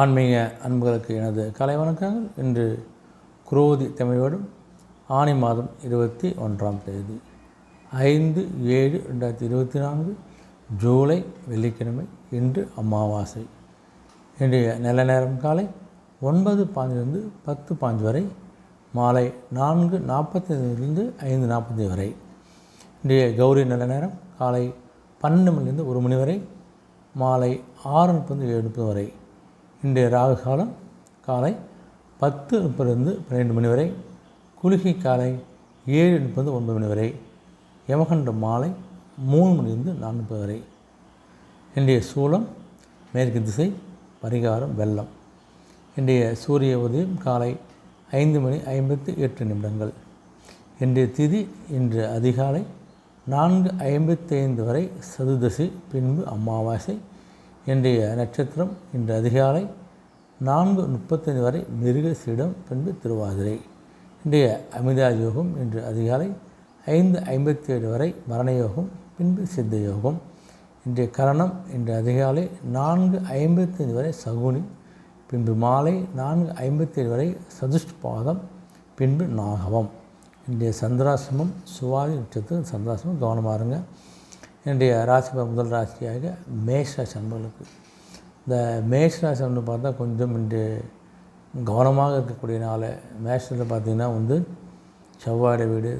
ஆன்மீக அன்புகளுக்கு எனது கலை வணக்கங்கள். இன்று குரோதி தமிழோடும் ஆணி ஆனி மாதம் இருபத்தி ஒன்றாம் தேதி ஐந்து ஏழு ரெண்டாயிரத்தி இருபத்தி நான்கு ஜூலை வெள்ளிக்கிழமை இன்று அமாவாசை. இன்றைய நல்ல நேரம் காலை ஒன்பது பாஞ்சிலிருந்து பத்து பாஞ்சு வரை மாலை நான்கு நாற்பத்தைந்துலேருந்து ஐந்து நாற்பது வரை. இன்றைய கௌரி நல்ல நேரம் காலை பன்னெண்டு மணிலிருந்து ஒரு மணி வரை மாலை ஆறு முப்பது ஏழு முப்பது வரை. இன்றைய ராகு காலம் காலை பத்து முப்பதுலேருந்து பன்னிரெண்டு மணி வரை குளிகை காலை ஏழு முப்பது ஒன்பது மணி வரை யமகண்ட மாலை மூணு மணிலிருந்து நான்கு முப்பது வரை. இன்றைய சூளம் மேற்கு திசை பரிகாரம் வெள்ளம். இன்றைய சூரிய உதயம் காலை ஐந்து மணி ஐம்பத்தி எட்டு நிமிடங்கள். இன்றைய திதி இன்று அதிகாலை நான்கு ஐம்பத்தைந்து வரை சதுர்தசி பின்பு அமாவாசை இன்றைய நட்சத்திரம் இன்று அதிகாலை நான்கு முப்பத்தைந்து வரை மிருகசீடம் பின்பு திருவாதிரை. இன்றைய அமிதா யோகம் இன்று அதிகாலை ஐந்து ஐம்பத்தி ஏழு வரை மரணயோகம் பின்பு சித்த யோகம். இன்றைய கரணம் இன்று அதிகாலை நான்கு ஐம்பத்தைந்து வரை சகுனி பின்பு மாலை நான்கு ஐம்பத்தேழு வரை சதுஷ்பாதம் பின்பு நாகவம் இன்றைய சந்திராசிரமம் சுவாதி நட்சத்திரம் சந்திராசிரமம் கவனமாக இருங்க. என்னுடைய ராசி முதல் ராசியாக மேஷ ராசி அன்பர்களுக்கு இந்த மேஷ ராசி அன்பு பார்த்தா கொஞ்சம் இன்று கவனமாக இருக்கக்கூடிய நாள். மேஷத்தில் பார்த்திங்கன்னா வந்து செவ்வாடை வீடு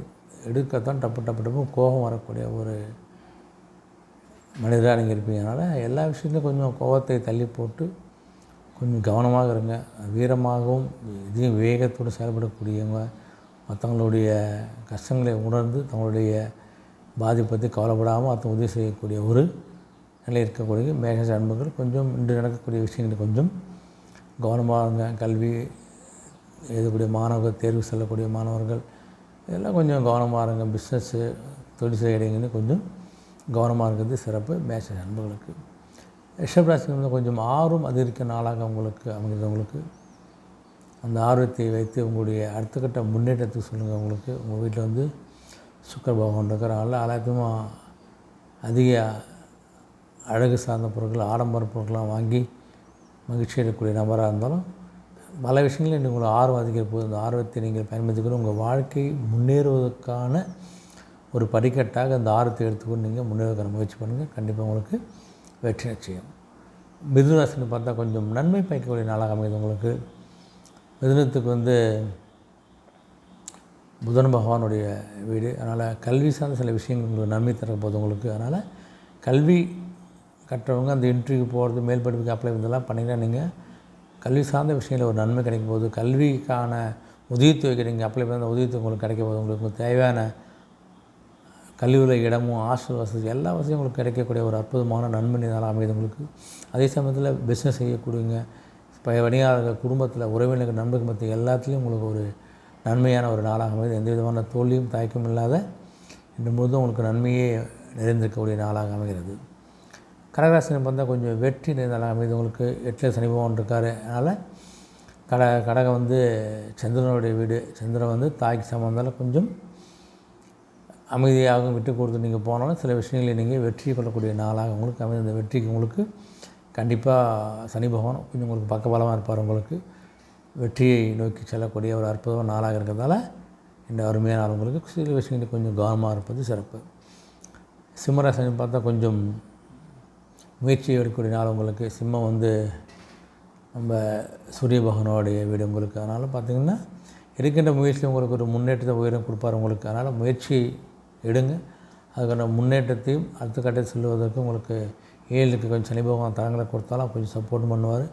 எடுக்கத்தான் டப்பு டப்பு டப்பு கோபம் வரக்கூடிய ஒரு மனிதராக நீங்கள் இருப்பீங்கனால எல்லா விஷயத்துலையும் கொஞ்சம் கோபத்தை தள்ளி போட்டு கொஞ்சம் கவனமாக இருங்க. வீரமாகவும் இதையும் வேகத்தோடு செயல்படக்கூடியவங்க மற்றவங்களுடைய கஷ்டங்களை உணர்ந்து தங்களுடைய பாதிப்பதை கவலைப்படாமல் மற்ற உதவி செய்யக்கூடிய ஒரு நிலை இருக்கக்கூடிய மேகச அன்புகள் கொஞ்சம் இன்று நடக்கக்கூடிய விஷயங்கள் கொஞ்சம் கவனமாக இருங்க. கல்வி எழுதக்கூடிய மாணவர்கள் தேர்வு செல்லக்கூடிய மாணவர்கள் இதெல்லாம் கொஞ்சம் கவனமாக இருங்க. பிஸ்னஸ்ஸு தொழில் செய்கிறீங்கன்னு கொஞ்சம் கவனமாக இருக்கிறது சிறப்பு மேஷ அன்புகளுக்கு ரிஷபராசி வந்து கொஞ்சம் ஆர்வம் அதிகரிக்க நாளாக உங்களுக்கு அமைகிறவங்களுக்கு அந்த ஆர்வத்தை வைத்து உங்களுடைய அடுத்த கட்ட முன்னேற்றத்துக்கு சொல்லுங்கள் உங்களுக்கு உங்கள் வீட்டில் வந்து சுக்கர பகவான் இருக்கிறனால எல்லாத்தையும் அதிக அழகு சார்ந்த பொருட்கள் ஆடம்பர பொருட்கள்லாம் வாங்கி மகிழ்ச்சி அடையக்கூடிய நபராக இருந்தாலும் பல விஷயங்களில் நீங்கள் உங்களை ஆர்வம் அதிகரிப்பு இந்த அந்த ஆர்வத்தை நீங்கள் பயன்படுத்திக்கணும். உங்கள் வாழ்க்கை முன்னேறுவதற்கான ஒரு படிக்கட்டாக அந்த ஆர்வத்தை எடுத்துக்கொண்டு நீங்கள் முன்னேறுவதற்கான முயற்சி பண்ணுங்கள் கண்டிப்பாக உங்களுக்கு வெற்றி நிச்சயம். மிதுனராசின்னு பார்த்தா கொஞ்சம் நன்மை பயக்கக்கூடிய நாளாக அமையுது உங்களுக்கு. மிதுனத்துக்கு வந்து புதன் பகவானுடைய வீடு. அதனால் கல்வி சார்ந்த சில விஷயங்கள் உங்களுக்கு நன்மை தரப்போகுது உங்களுக்கு. அதனால் கல்வி கற்றவங்க அந்த இன்டர்வியூ போகிறது மேல் படிப்புக்கு அப்ளை இதெல்லாம் பண்ணிங்கன்னா நீங்கள் கல்வி சார்ந்த விஷயங்களில் ஒரு நன்மை கிடைக்கும் போது கல்விக்கான உதவித்தொகை நீங்கள் அப்ளை பண்ண உதவித்தொகை உங்களுக்கு கிடைக்கும் போது உங்களுக்கு தேவையான கல்வியில் இடமும் ஹாஸ்டல் வசதி எல்லா வசதியும் உங்களுக்கு கிடைக்கக்கூடிய ஒரு அற்புதமான நன்மை நாளாக அமைது உங்களுக்கு. அதே சமயத்தில் பிஸ்னஸ் செய்யக்கூடியவங்க இப்போ வணிகாளர்கள் குடும்பத்தில் உறவினர்கள் நண்பர்கள் மற்ற எல்லாத்துலேயும் உங்களுக்கு ஒரு நன்மையான ஒரு நாளாக அமைது. எந்த விதமான தோல்வியும் தயக்கம் இல்லாத இன்று முழுதும் உங்களுக்கு நன்மையே நிறைந்திருக்கக்கூடிய நாளாக அமைகிறது. கடகராசினம் பார்த்தா கொஞ்சம் வெற்றி நிறைந்த அமைது. உங்களுக்கு எட்டில் சனி பகவான் இருக்கார். அதனால் கட கடகம் வந்து சந்திரனுடைய வீடு. சந்திரன் வந்து தாய்க்கு சம்பந்தால் கொஞ்சம் அமைதியாகவும் விட்டு கொடுத்து நீங்கள் போனாலும் சில விஷயங்களை நீங்கள் வெற்றி கொள்ளக்கூடிய நாளாக உங்களுக்கு அமைந்த வெற்றிக்கு உங்களுக்கு கண்டிப்பாக சனி பகவான் கொஞ்சம் உங்களுக்கு பக்கபலமாக இருப்பார் உங்களுக்கு. வெற்றியை நோக்கி செல்லக்கூடிய ஒரு அற்புதமான நாளாக இருக்கிறதால இந்த அருமையான நாள் உங்களுக்கு சில விஷயங்களில் கொஞ்சம் கவனமாக இருப்பது சிறப்பு. சிம்மராசனி பார்த்தா கொஞ்சம் முயற்சி எடுக்கக்கூடிய நாள் உங்களுக்கு. சிம்மம் வந்து நம்ம சூரிய பகவானுடைய வீடு உங்களுக்கு. அதனால் பார்த்திங்கன்னா இருக்கின்ற முயற்சி உங்களுக்கு ஒரு முன்னேற்றத்தை உயரம் கொடுப்பார் உங்களுக்கு. அதனால் முயற்சி எடுங்க. அதுக்கான முன்னேற்றத்தையும் அடுத்த கட்டத்தில் செல்வதற்கு உங்களுக்கு ஏழுக்கு கொஞ்சம் சனி பகவான் தரங்களை கொடுத்தாலும் கொஞ்சம் சப்போர்ட் பண்ணுவார்.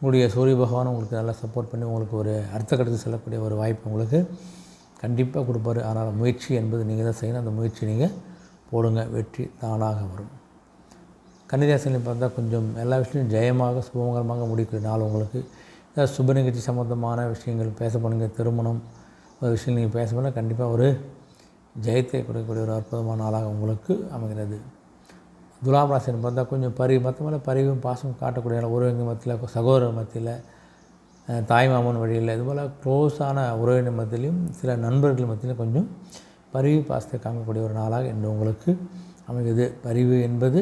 உங்களுடைய சூரிய பகவான் உங்களுக்கு நல்லா சப்போர்ட் பண்ணி உங்களுக்கு ஒரு அர்த்த கட்டத்தில் செல்லக்கூடிய ஒரு வாய்ப்பு உங்களுக்கு கண்டிப்பாக கொடுப்பாரு. ஆனால் முயற்சி என்பது நீங்கள் தான் செய்யணும். அந்த முயற்சி நீங்கள் போடுங்க. வெற்றி தானாக வரும். கன்னிராசினில் பார்த்தா கொஞ்சம் எல்லா விஷயத்தையும் ஜெயமாக சுபகரமாக முடிக்கிற நாள் உங்களுக்கு. ஏதாவது சுப நிகழ்ச்சி சம்மந்தமான விஷயங்கள் பேச பண்ணுங்க திருமணம் ஒரு விஷயம் நீங்கள் பேச பண்ணால் கண்டிப்பாக ஒரு ஜெயத்தை கொடுக்கக்கூடிய ஒரு அற்புதமான நாளாக உங்களுக்கு அமைகிறது. துலாம் ராசின்னு பார்த்தா கொஞ்சம் பரி மற்ற பரிவும் பாசம் காட்டக்கூடிய உறவினர் மத்தியில் சகோதரர் மத்தியில் தாய் மாமன் வழியில் இதுபோல் க்ளோஸான உறவினர் மத்தியிலையும் சில நண்பர்கள் மத்தியிலும் கொஞ்சம் பரிவு பாசத்தை காமிக்கக்கூடிய ஒரு நாளாக இன்று உங்களுக்கு அமைகிறது பரிவு என்பது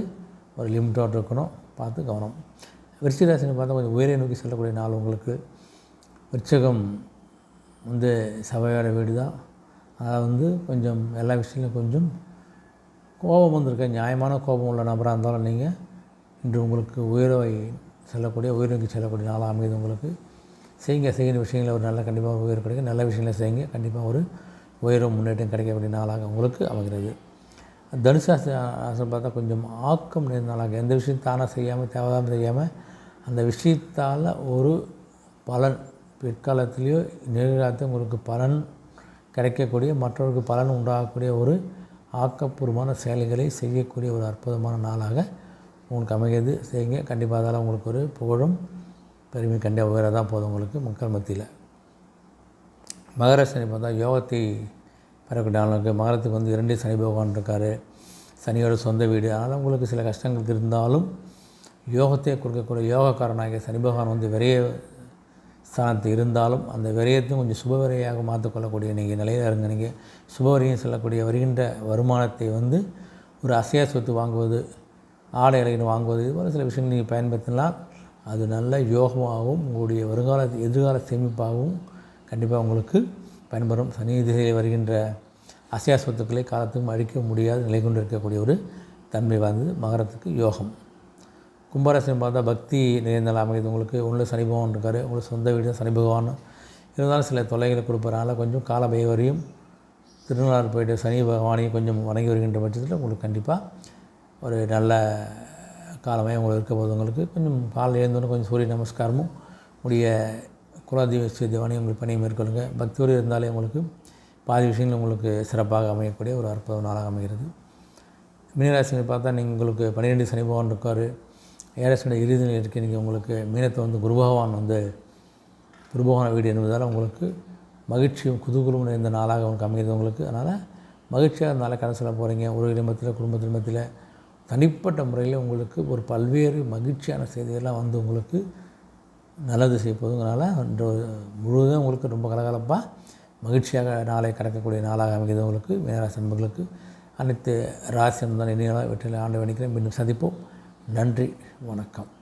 ஒரு லிமிட்டோடு இருக்கணும். பார்த்து கவனம். விருச்சிகராசினு பார்த்தா கொஞ்சம் உயரை நோக்கி செல்லக்கூடிய நாள் உங்களுக்கு. விருச்சகம் வந்து சபையோட வீடு தான் அதை வந்து கொஞ்சம் எல்லா விஷயங்களும் கொஞ்சம் கோபம் வந்திருக்க நியாயமான கோபம் உள்ள நபராக இருந்தாலும் நீங்கள் இன்று உங்களுக்கு உயர்வை செல்லக்கூடிய உயிருக்கு செல்லக்கூடிய நாளாக அமையுது உங்களுக்கு. செய்யுங்க செய்கிற விஷயங்களில் ஒரு நல்ல கண்டிப்பாக ஒரு உயர்வு கிடைக்கும். நல்ல விஷயங்களை செய்யுங்க. கண்டிப்பாக ஒரு உயரும் முன்னேற்றம் கிடைக்கக்கூடிய நாளாக உங்களுக்கு அமைகிறது. தனுசு ஆசை பார்த்தா கொஞ்சம் ஆக்கம் நிறைந்த நாளாக எந்த விஷயம் தானாக செய்யாமல் தேவைதான் செய்யாமல் அந்த விஷயத்தால் ஒரு பலன் பிற்காலத்திலேயோ நிகழ்காலத்தில் உங்களுக்கு பலன் கிடைக்கக்கூடிய மற்றவருக்கு பலன் உண்டாகக்கூடிய ஒரு ஆக்கப்பூர்வமான செயல்களை செய்யக்கூடிய ஒரு அற்புதமான நாளாக உங்களுக்கு அமைகிறது செய்யுங்க. கண்டிப்பாக அதால் உங்களுக்கு ஒரு புகழும் பெருமை கண்டிப்பாக உயர தான் போதும் உங்களுக்கு மக்கள் மத்தியில். மகர சனி பார்த்தா யோகத்தை பெறக்கூடிய ஆளுக்கு மகரத்துக்கு வந்து இரண்டு சனி பகவான் இருக்கார். சனியோட சொந்த வீடு. அதனால் உங்களுக்கு சில கஷ்டங்கள் இருந்தாலும் யோகத்தை கொடுக்கக்கூடிய யோகக்காரனாகிய சனி பகவான் வந்து விரைய ஸ்தானத்து இருந்தாலும் அந்த விரயத்தையும் கொஞ்சம் சுபவிரையாக மாற்றிக்கொள்ளக்கூடிய நீங்கள் நிலையில் இருங்க நீங்கள் சுபவரையும் செல்லக்கூடிய வருகின்ற வருமானத்தை வந்து ஒரு அசையா சொத்து வாங்குவது ஆடை இலைகள் வாங்குவது இது போல சில விஷயங்கள் நீங்கள் பயன்படுத்தினால் அது நல்ல யோகமாகவும் உங்களுடைய வருங்கால எதிர்கால சேமிப்பாகவும் கண்டிப்பாக உங்களுக்கு பயன்பெறும். சனி திசையில் வருகின்ற அசையா சொத்துக்களை காலத்துக்கும் அழிக்க முடியாத நிலை கொண்டு இருக்கக்கூடிய ஒரு தன்மை வாய்ந்தது மகரத்துக்கு யோகம். கும்பராசி பார்த்தா பக்தி நிறைந்தல அமைது உங்களுக்கு உள்ள சனி பகவான் இருக்கார். உங்களுக்கு சொந்த வீடு சனி பகவான். இருந்தாலும் சில தொல்லைகளை கொடுப்பறனால கொஞ்சம் கால பைவரையும் திருநள்ளாறு போயிட்டு சனி பகவானையும் கொஞ்சம் வணங்கி வருகின்ற பட்சத்தில் உங்களுக்கு கண்டிப்பாக ஒரு நல்ல காலமே உங்களுக்கு இருக்க போது உங்களுக்கு கொஞ்சம் காலையில் எழுந்தோன்னு கொஞ்சம் சூரிய நமஸ்காரமும் உடைய குலதெய்வ ஸ்ரீ உங்களுக்கு பணியை மேற்கொள்ளுங்க. பக்தியோடு இருந்தாலே உங்களுக்கு பாதி விஷயங்கள் உங்களுக்கு சிறப்பாக அமையக்கூடிய ஒரு அற்புத நாளாக அமைகிறது. மீனராசினை பார்த்தா நீங்கள் உங்களுக்கு பன்னிரெண்டு சனி பகவான் இருக்கார். ஏராசோட இறுதி நிலையில் இருக்க நீங்கள் உங்களுக்கு மீனத்தை வந்து குருபகவான் வந்து குருபகவான வீடு என்பதால் உங்களுக்கு மகிழ்ச்சியும் குதூகலும் இந்த நாளாக உங்களுக்கு அமைகிறது உங்களுக்கு. அதனால் மகிழ்ச்சியாக இருந்தாலும் கடை சொல்ல போகிறீங்க ஒரு குடும்பத்தில் குடும்ப மத்தியில் தனிப்பட்ட முறையில் உங்களுக்கு ஒரு பல்வேறு மகிழ்ச்சியான செய்திகள்லாம் வந்து உங்களுக்கு நல்லது செய்ய போதுங்கனால இன்று முழுவதும் உங்களுக்கு ரொம்ப கலகலப்பாக மகிழ்ச்சியாக நாளை கடக்கக்கூடிய நாளாக அமைகிறது உங்களுக்கு. மீனராசி நண்பர்களுக்கு அனைத்து ராசி இருந்தால் இனியெல்லாம் வெற்றியில் ஆண்டு வணிக்கிறேன் மீண்டும் சந்திப்போம். நன்றி வணக்கம்.